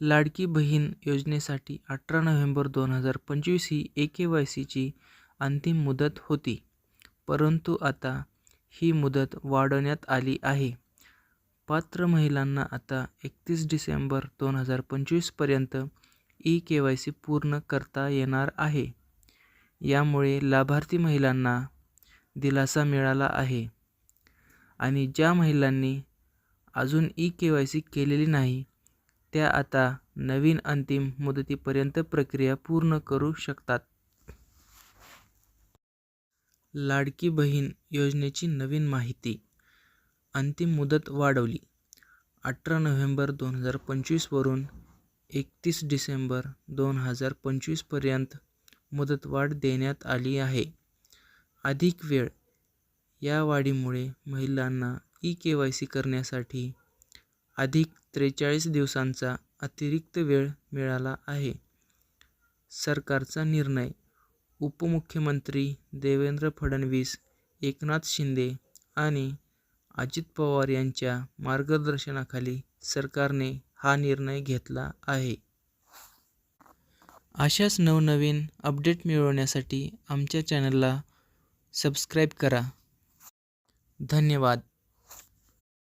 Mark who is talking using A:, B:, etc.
A: लाडकी बहीण योजनेसाठी अठरा नोव्हेंबर दोन हजार पंचवीस ही ए के वाय सीची अंतिम मुदत होती. परंतु आता ही मुदत वाढवण्यात आली आहे. पात्र महिलांना आता एकतीस डिसेंबर दोन हजार पंचवीसपर्यंत ई के वाय सी पूर्ण करता येणार आहे. यामुळे लाभार्थी महिलांना दिलासा मिळाला आहे. आणि ज्या महिलांनी अजून ई के वाय सी केलेली नाही त्या आता नवीन अंतिम मुदतीपर्यंत प्रक्रिया पूर्ण करू शकतात. लाडकी बहीण योजनेची नवीन माहिती. अंतिम मुदत वाढवली. अठरा नोव्हेंबर दोन हजार पंचवीसवरून एकतीस डिसेंबर दोन हजार पंचवीसपर्यंत मुदतवाढ देण्यात आली आहे. अधिक वेळ या वाढीमुळे महिलांना ई के वाय सी करण्यासाठी अधिक त्रेचाळीस दिवसांचा अतिरिक्त वेळ मिळाला आहे. सरकारचा निर्णय. उपमुख्यमंत्री देवेंद्र फडणवीस एकनाथ शिंदे आणि अजित पवार यांच्या मार्गदर्शनाखाली सरकारने हा निर्णय घेतला आहे. अशाच नवनवीन अपडेट मिळवण्यासाठी आमच्या चॅनलला सबस्क्राईब करा. धन्यवाद.